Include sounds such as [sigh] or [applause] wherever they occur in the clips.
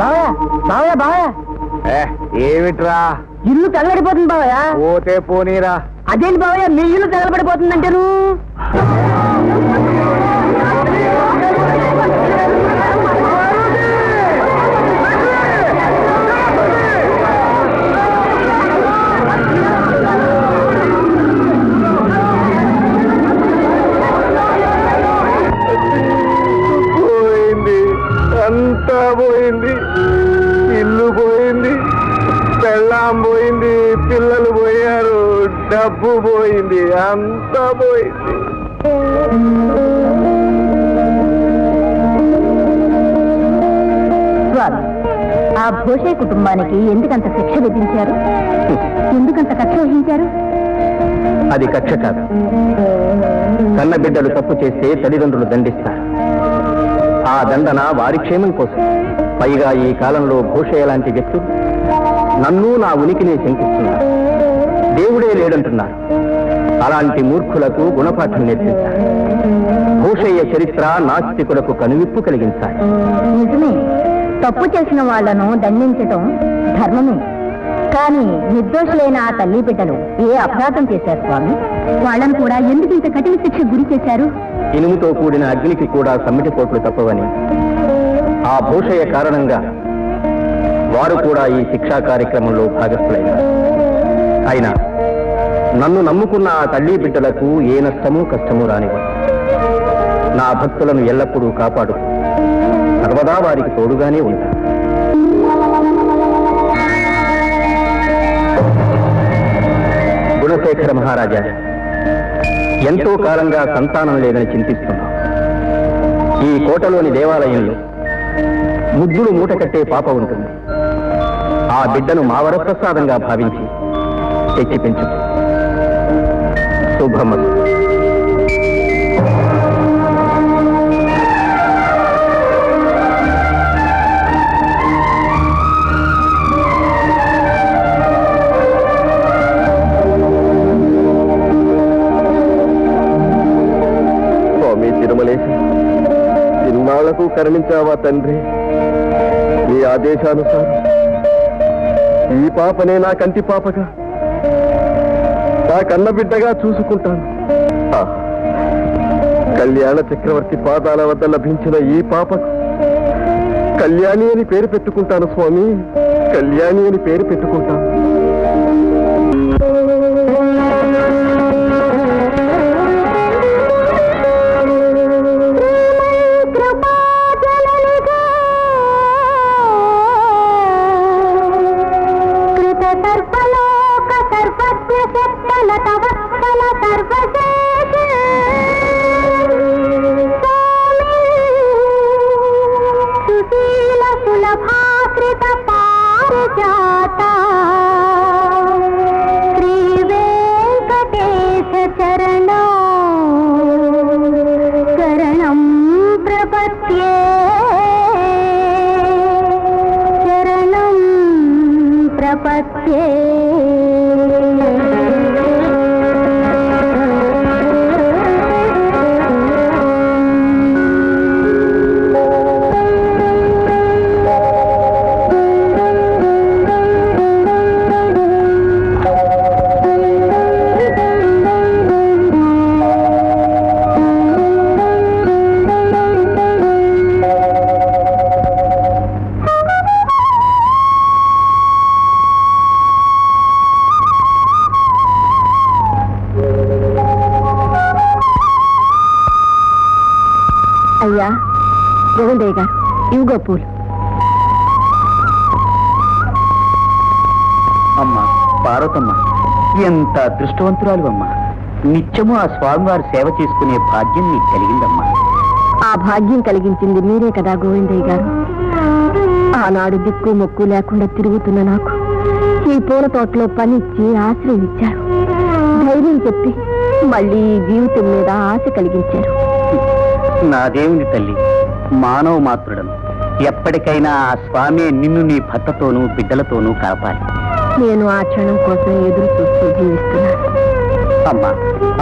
బావయ్య బావయ్య బావయ్య ఏమిట్రా? ఇల్లు తగలడిపోతుంది బావయ్య పోతే పోనీరా. అదేంటి బావయ్య మీ ఇల్లు తగలబడిపోతుందంటారు స్వామి ఆ భోషే కుటుంబానికి ఎందుకంత శిక్ష విధించారు? ఎందుకంత కక్ష వహించారు? అది కక్ష కాదు. కన్న బిడ్డలు తప్పు చేస్తే తల్లిదండ్రులు దండిస్తారు. ఆ దండన వారి క్షేమం కోసం. పైగా ఈ కాలంలో భూషయ్య లాంటి వ్యక్తులు నన్ను నా ఉనికిని శంకిస్తున్నారు. దేవుడే లేడంటున్నారు. అలాంటి మూర్ఖులకు గుణపాఠం నేర్పించాలి. భూషయ్య చరిత్ర నాస్తికులకు కనువిప్పు కలిగించాలి. నిజమే. తప్పు చేసిన వాళ్ళను దండించటం ధర్మమే. కానీ నిర్దోషులైన ఆ తల్లి బిడ్డలు ఏ అపరాధం చేశారు స్వామి? వాళ్ళను కూడా ఎందుకు ఇంత కఠిన శిక్ష గురి చేశారు? ఇనుముతో కూడిన అగ్నికి కూడా సమ్మిటి పోట్లు తప్పవని. ఆ భూషయ్య కారణంగా వారు కూడా ఈ శిక్షా కార్యక్రమంలో భాగస్థులైనారు. అయినా నన్ను నమ్ముకున్న ఆ తల్లి బిడ్డలకు ఏ నష్టము కష్టము రానివ్వను. నా భక్తులను ఎల్లప్పుడూ కాపాడు. సర్వదా వారికి తోడుగానే ఉంటాను గుణశేఖర మహారాజా ఎంతో కాలంగా సంతానం లేదని చింతిస్తున్నాం ఈ కోటలోని దేవాలయంలో ముద్దులు మూట కట్టే పాప ఉంటుంది. ఆ బిడ్డను మావరప్రసాదంగా భావించి తెచ్చి పెంచు శుభమస్తు. స్వామి తిరుమలేశ ఇన్నాళ్ళకు కరుణించావా తండ్రి? నీ ఆదేశానుసారం ఈ పాపనే నా కంటి పాపగా నా కన్నబిడ్డగా చూసుకుంటాను. కళ్యాణ చక్రవర్తి పాదాల వద్ద లభించిన ఈ పాపకు కళ్యాణి అని పేరు పెట్టుకుంటాను స్వామి. కళ్యాణి అని పేరు పెట్టుకుంటాను. అయ్యా గోవిందయ్య గారు ఇవిగో పూలు. అమ్మా పార్వతమ్మ ఎంత అదృష్టవంతురాలు అమ్మా నిత్యము ఆ స్వామివారి సేవ చేసుకునే భాగ్యం నీకు కలిగిందమ్మా. ఆ భాగ్యం కలిగించింది మీరే కదా గోవిందయ్య గారు ఆనాడు దిక్కు మొక్కు లేకుండా తిరుగుతున్న నాకు ఈ పూల తోటలో పనిచ్చి ఆశ్రయం ఇచ్చారు ధైర్యం చెప్పి మళ్ళీ జీవితం మీద ఆశ కలిగించారు. నాదేముంది తల్లి మానవ మాతృడను. ఎప్పటికైనా ఆ స్వామి నిన్ను నీ భర్తతోనూ బిడ్డలతోనూ కాపాలి నేను ఆ క్షణం కోసం ఎదురు చూస్తూ జీవిస్తున్నాను అమ్మా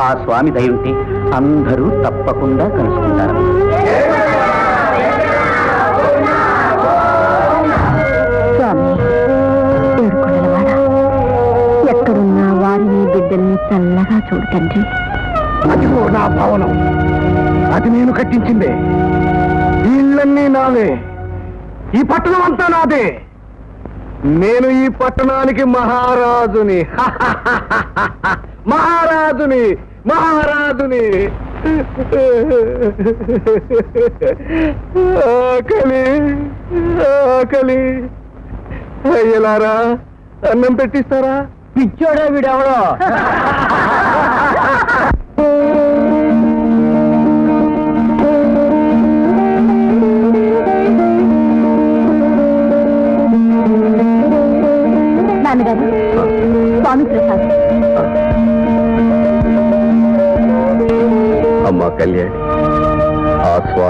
ఆ స్వామి దయ ఉంటే అందరూ తప్పకుండా కలుసుకుంటారు. స్వామి ఎక్కడున్నా వారిని బిడ్డల్ని చల్లగా చూడు తండ్రి. అదిగో నా భవనం. అది నేను కట్టించిందే. ఇళ్ళన్నీ నావే. ఈ పట్టణం అంతా నాదే. నేను ఈ పట్టణానికి మహారాజుని. [laughs] మహారాజుని. మహారాజుని. ఆకలి. ఆకలి. అయ్యలారా అన్నం పెట్టిస్తారా? పిచ్చోడా వీడెవడో? [laughs]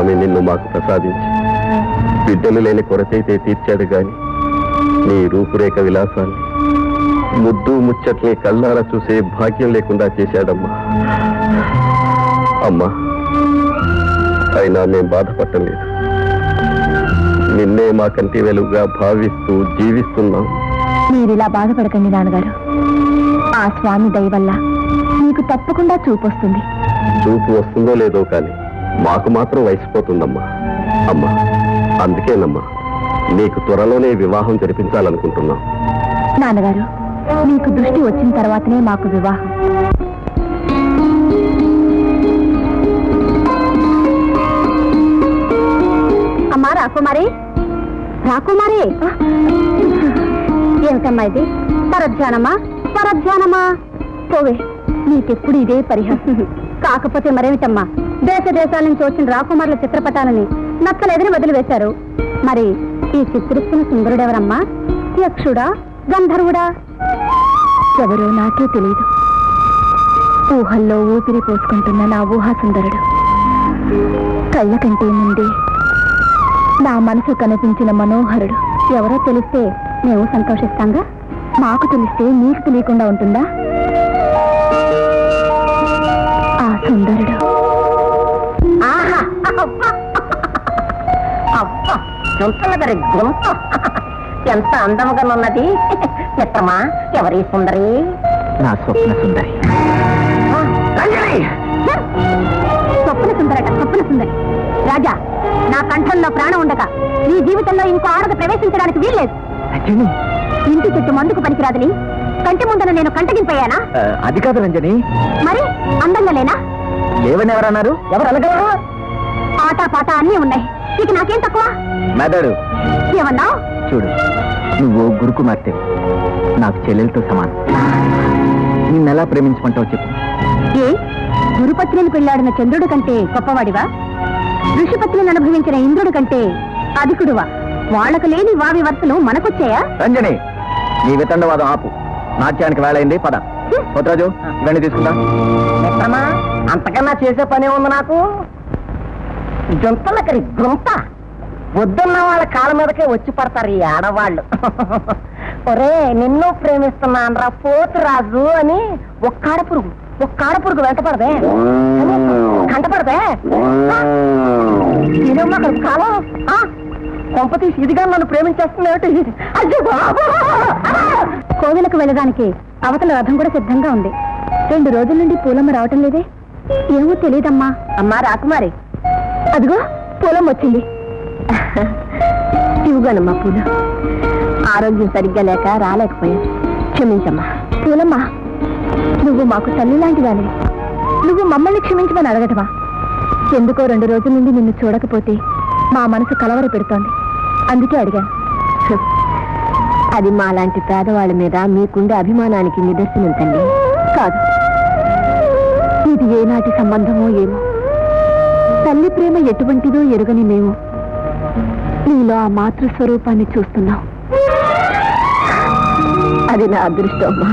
స్వామి నిన్ను మాకు ప్రసాదించి. బిడ్డలు లేని కొరతైతే తీర్చాడు గాని నీ రూపురేఖ విలాసాన్ని ముద్దు ముచ్చట్ని కళ్ళారా చూసే భాగ్యం లేకుండా చేశాడమ్మా. అమ్మా అయినా మేం బాధపడటం లేదు నిన్నే మా కంటి వెలుగుగా భావిస్తూ జీవిస్తున్నాం. మీరిలా బాధపడకండి నాన్నగారు. ఆ స్వామి దయ వల్ల మీకు తప్పకుండా చూపు వస్తుంది చూపు వస్తుందో లేదో కానీ మాకు మాత్రం వయసిపోతుందమ్మా. అమ్మా అందుకేనమ్మా నీకు త్వరలోనే వివాహం జరిపించాలనుకుంటున్నాం. నాన్నగారు మీకు దృష్టి వచ్చిన తర్వాతనే మాకు వివాహం. అమ్మా రాకుమారి రాకుమారి ఏమిటమ్మా ఇది? పరధ్యానమా? పరధ్యానమా? పోవే నీకెప్పుడు ఇదే పరిహాసం కాకపోతే మరేమిటమ్మా? దేశ దేశాల నుంచి వచ్చిన రాకుమారుల చిత్రపటాలని నచ్చలేదని వదిలివేశారు. మరి ఈ చిత్రిస్తున్న సుందరుడెవరమ్మా? యక్షుడా? గంధర్వుడా? ఎవరో నాకే తెలియదు ఊహల్లో ఊపిరి పోసుకుంటున్న నా ఊహా సుందరుడు. కళ్ళ కంటే ముందే నా మనసు కనిపించిన మనోహరుడు. ఎవరో తెలిస్తే మేము సంతోషిస్తాంగా? మాకు తెలిస్తే నీకు తెలియకుండా ఉంటుందా? చుంతల గారి గుంత ఎంత అందముగా ఉన్నది మిత్రమా ఎవరి సుందరి? నా స్వప్న సుందరి. స్వప్న సుందరట స్వప్న సుందరి. రాజా నా కంఠంలో ప్రాణం ఉండక నీ జీవితంలో ఇంకో ఆడద ప్రవేశించడానికి వీల్లేదు. ఇంటి చుట్టూ మందుకు పనికిరాదని కంటి ముందర నేను కంటగింపయ్యానా? అది కాదు రంజని. మరి అందంగా లేనా? లేవని ఎవరన్నారు ఎవరు అనగలరు ఆట పాట అన్నీ ఉన్నాయి. ఇక నాకేం తక్కువ? మెదడు. ఏమన్నావు చూడు నువ్వు గురుకుమార్తె నాకు చెల్లెలతో సమానం. నిన్నెలా ప్రేమించమంటావు చెప్పు. ఏ? గురుపత్నిని పెళ్ళాడిన చంద్రుడి కంటే గొప్పవాడివా? ఋషిపత్నిని అనుభవించిన ఇంద్రుడి కంటే అధికుడువా? వాళ్ళకు లేని వావి వరుసలు మనకొచ్చాయా? రంజని నీ వితండవాదం ఆపు. నాట్యానికి వేళైంది పద. పోతరాజు ఇవన్నీ తీసుకుందా మిత్రమా అంతకన్నా చేసే పని ఉంది నాకు. జంతులకరి గుంత వద్దున్న వాళ్ళ కాళ్ళ మీదకే వచ్చి పడతారు ఈ ఆడవాళ్ళు. ఒరే నిన్ను ప్రేమిస్తున్నాను రా పోతురాజు అని ఒక్కాడ పురుగు ఒక్కాడ పురుగు వెంటపడదే కంటపడదే అక్కడ కాలం ఆ, కొంప తీసి ఇదిగా నన్ను ప్రేమించేస్తున్నాడు కోవిలకు వెళ్ళడానికి అవతల రథం కూడా సిద్ధంగా ఉంది. రెండు రోజుల నుండి పూలమ్మ రావటం లేదే? ఏమో తెలియదమ్మా. అమ్మా రాకుమారి అదిగో పూలం వచ్చింది. ఇవ్వగలమ్మా పూలు ఆరోగ్యం సరిగ్గా లేక రాలేకపోయాను. క్షమించమ్మా. పూలమ్మా నువ్వు మాకు తల్లి లాంటిదానివి. నువ్వు మమ్మల్ని క్షమించమని అడగటమా? ఎందుకో రెండు రోజుల నుండి నిన్ను చూడకపోతే మా మనసు కలవర పెడుతోంది. అందుకే అడిగాను. అది మాలాంటి పేదవాళ్ళ మీద మీకుండే అభిమానానికి నిదర్శనం తల్లి. కాదు. ఇది ఏనాటి సంబంధమో ఏమో. ప్రేమ ఎటువంటిదో ఎరుగని మేము నీలో ఆ మాతృస్వరూపాన్ని చూస్తున్నాం. అది నా అదృష్టం అమ్మా.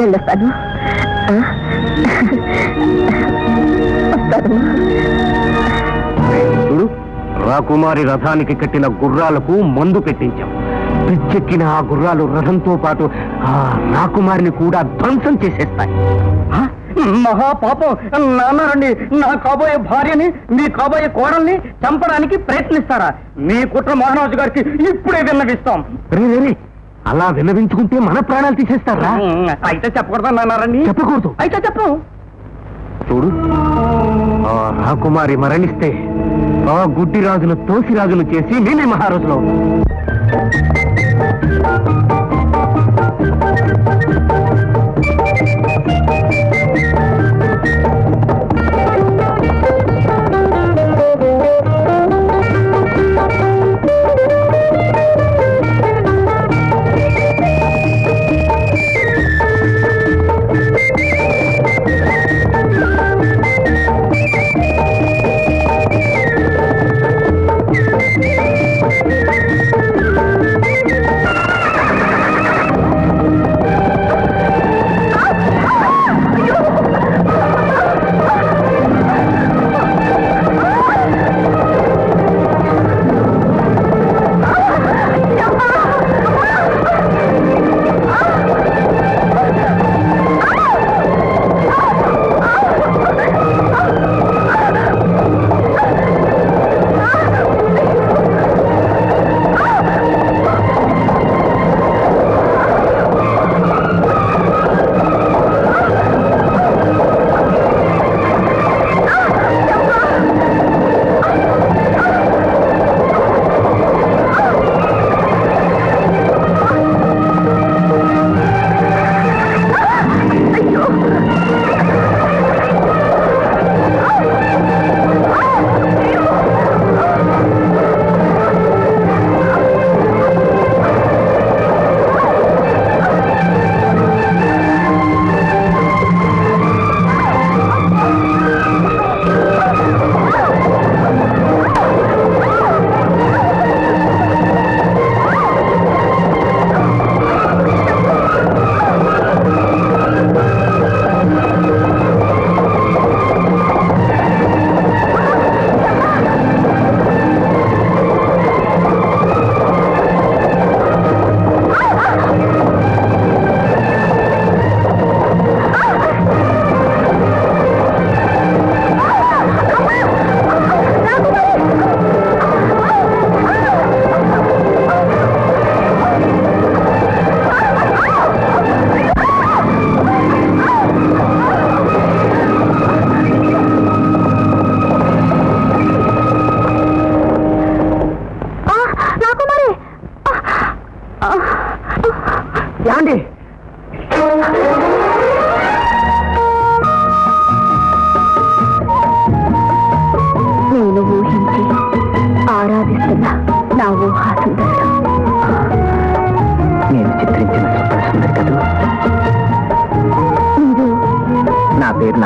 వెళ్ళొస్తాను. చూడు రాకుమారి రథానికి కట్టిన గుర్రాలకు మందు పెట్టించాం. పిచ్చెక్కిన ఆ గుర్రాలు రథంతో పాటు ఆ రాకుమారిని కూడా ధ్వంసం చేసేస్తాయి. మహాపాపం. నాన్నారండి నా కాబోయే భార్యని మీ కాబోయే కోడల్ని చంపడానికి ప్రయత్నిస్తారా? మీ కుట్ర మహారాజు గారికి ఇప్పుడే విన్నవిస్తాం. అలా విన్నవించుకుంటే మన ప్రాణాలు తీసేస్తారా? అయితే చెప్పకూడదు అన్నారండి చెప్పకూడదు. అయితే చెప్పు. చూడు ఆ రాకుమారి మరణిస్తే ఆ గుడ్డి రాజును తోసి రాజును చేసి నేనే మహారాజులో రాకుమారి యాండి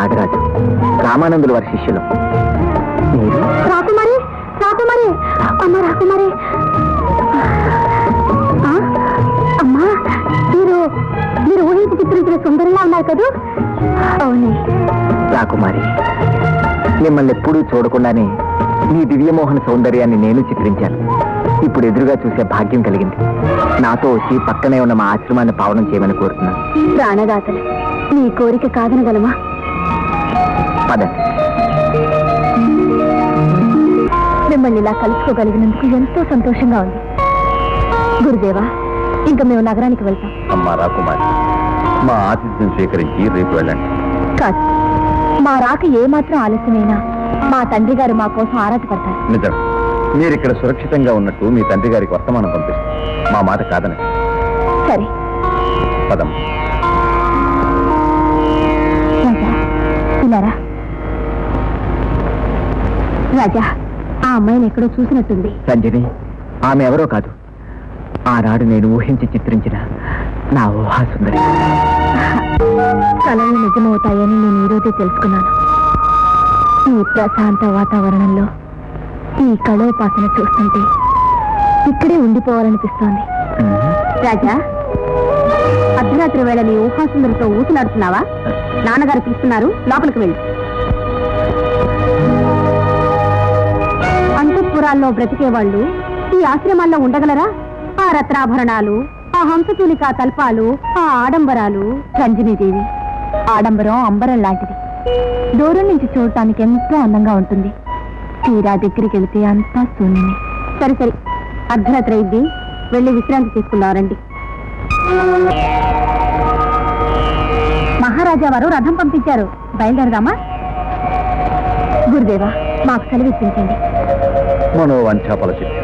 నాగరాజు రామానందుల వారి శిష్యులు. మీరు? రాకుమారి రాకుమారి అమ్మ రాకుమారి. అమ్మా మీరు మీరు ఊహించి చిత్రించిన సుందరంగా ఉన్నారు కదూ? అవునే. రాకుమారి మిమ్మల్ని ఎప్పుడూ చూడకుండానే మీ దివ్యమోహన సౌందర్యాన్ని నేను చిత్రించాను. ఇప్పుడు ఎదురుగా చూసే భాగ్యం కలిగింది. నాతో వచ్చి పక్కనే ఉన్న మా ఆశ్రమాన్ని పావనం చేయమని కోరుతున్నాను. ప్రాణదాతలు మీ కోరిక కాదనగలమా? పదండి. మిమ్మల్ని ఇలా కలుసుకోగలిగినందుకు ఎంతో సంతోషంగా ఉంది. గురుదేవా ఇంకా మేము నగరానికి వెళ్తాం. అమ్మా రాకుమారి మా ఆతిథ్యం స్వీకరించి రేపు వెళ్ళండి. కాదు మా రాక ఏమాత్రం ఆలస్యమైనా మా తండ్రి గారు మా కోసం ఆరాటపడతారు నిజం. మీరు ఇక్కడ సురక్షితంగా ఉన్నట్టు మీ తండ్రి గారికి వర్తమానం పంపిస్తాం. మా మాట కాదని సరే. పదం. రాజా ఆ అమ్మాయిని ఎక్కడో చూసినట్టుంది. సంజని ఆమె ఎవరో కాదు. ఆనాడు నేను ఊహించి చిత్రించిన నా ఊహా సుందరి. కళలు నిజమవుతాయని నేను ఈరోజే తెలుసుకున్నాను. ఈ ప్రశాంత వాతావరణంలో ఈ కళోపాసన చూస్తుంటే ఇక్కడే ఉండిపోవాలనిపిస్తోంది. రాజా అర్ధరాత్రి వేళ నీ ఊహాసుందరితో ఊసులాడుతున్నావా? నాన్నగారు పిలుస్తున్నారు లోపలికి వెళ్ళి. నగరాల్లో బ్రతికే వాళ్ళు ఈ ఆశ్రమాల్లో ఉండగలరా? ఆ రత్నాభరణాలు ఆ హంసతూలికా తల్పాలు ఆ ఆడంబరాలు. రంజనీదేవి ఆడంబరం అంబరం లాంటిది. దూరం నుంచి చూడటానికి ఎంతో అందంగా ఉంటుంది. తీరా దగ్గరికి వెళితే అంతా శూన్యమే. సరే సరే. అర్ధరాత్రి అయింది. వెళ్ళి విశ్రాంతి తీసుకున్నారండి మహారాజా వారు రథం పంపించారు. బయలుదేరదామా? గురుదేవా మాకు సెలవు ఇప్పించండి. మనోవాంఛాపల సిద్ధి